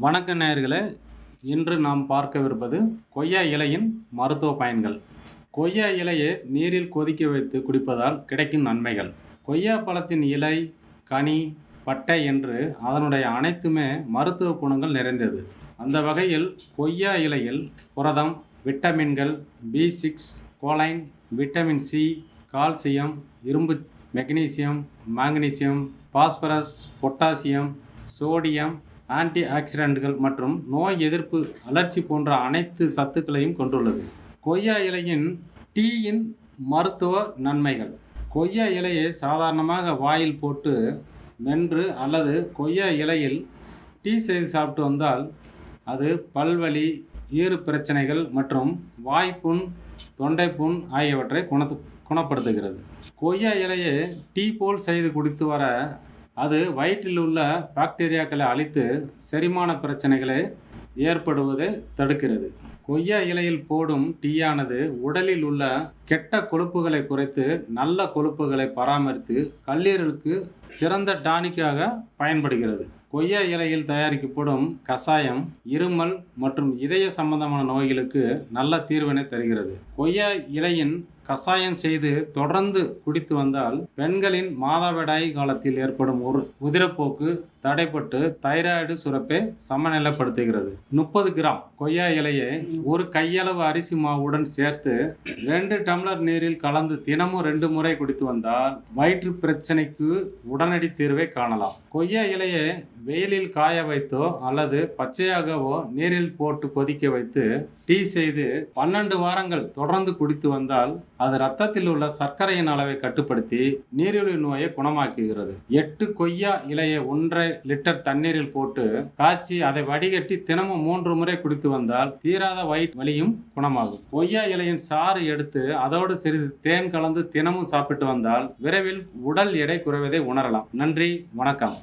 வணக்க நேயர்களே இன்று நாம் பார்க்கவிருப்பது கொய்யா இலையின் மருத்துவ பயன்கள். கொய்யா இலையை நீரில் கொதிக்க வைத்து குடிப்பதால் கிடைக்கும் நன்மைகள். கொய்யா பழத்தின் இலை கனி பட்டை என்று அதனுடைய அனைத்துமே மருத்துவ குணங்கள் நிறைந்தது. அந்த வகையில் கொய்யா இலையில் புரதம் விட்டமின்கள் B six choline vitamin C calcium இரும்பு magnesium manganese phosphorus potassium sodium anti ஆக்சிடென்ட்கள் மற்றும் நோய் எதிர்ப்பு அலர்ச்சி போன்ற அனைத்து சத்துக்களையும் கொண்டுள்ளது. கொய்யா இலையின் டீயின் மருத்துவ நன்மைகள். கொய்யா இலையை சாதாரணமாக வாயில் போட்டு மென்று அல்லது கொய்யா இலையில் டீ செய்து சாப்பிட்டு வந்தால் அது பல்வலி ஈறு பிரச்சனைகள் மற்றும் வாய்ப்புண் தொண்டைப்புண் ஆகியவற்றை குணத்து குணப்படுத்துகிறது. கொய்யா இலையை டீ போல் செய்து குடித்து வர அது வயிற்றில் உள்ள பாக்டீரியாக்களை அழித்து செரிமான பிரச்சனைகளை ஏற்படுவதை தடுக்கிறது. கொய்யா இலையில் போடும் டீயானது உடலில் உள்ள கெட்ட கொழுப்புகளை குறைத்து நல்ல கொழுப்புகளை பராமரித்து கல்லீரலுக்கு சிறந்த டானிக்காக பயன்படுகிறது. கொய்யா இலையில் தயாரிக்கப்படும் கசாயம் இருமல் மற்றும் இதய சம்பந்தமான நோய்களுக்கு நல்ல தீர்வினை தருகிறது. கொய்யா இலையின் கசாயம் செய்து தொடர்ந்து குடித்து வந்தால் பெண்களின் மாதவிடாய் காலத்தில் ஏற்படும் ஒரு உதிரப்போக்கு தடைப்பட்டு தைராய்டு சுரப்பை சமநிலைப்படுத்துகிறது. முப்பது கிராம் கொய்யா இலையை ஒரு கையளவு அரிசி மாவுடன் சேர்த்து ரெண்டு டம்ளர் நீரில் கலந்து தினமும் ரெண்டு முறை குடித்து வந்தால் வயிற்று பிரச்சனைக்கு உடனடி தீர்வை காணலாம். கொய்யா இலையை வெயிலில் காய வைத்தோ அல்லது பச்சையாகவோ நீரில் போட்டு கொதிக்க வைத்து டீ செய்து பன்னெண்டு வாரங்கள் தொடர்ந்து குடித்து வந்தால் அது ரத்தத்தில் உள்ள சர்க்கரையின் அளவை கட்டுப்படுத்தி நீரிழிவு நோயை குணமாக்குகிறது. எட்டு கொய்யா இலையை ஒன்றரை லிட்டர் தண்ணீரில் போட்டு காய்ச்சி அதை வடிகட்டி தினமும் மூன்று முறை குடித்து வந்தால் தீராத வயிற்று வலியும் குணமாகும். கொய்யா இலையின் சாறு எடுத்து அதோடு சிறிது தேன் கலந்து தினமும் சாப்பிட்டு வந்தால் விரைவில் உடல் எடை குறைவதை உணரலாம். நன்றி வணக்கம்.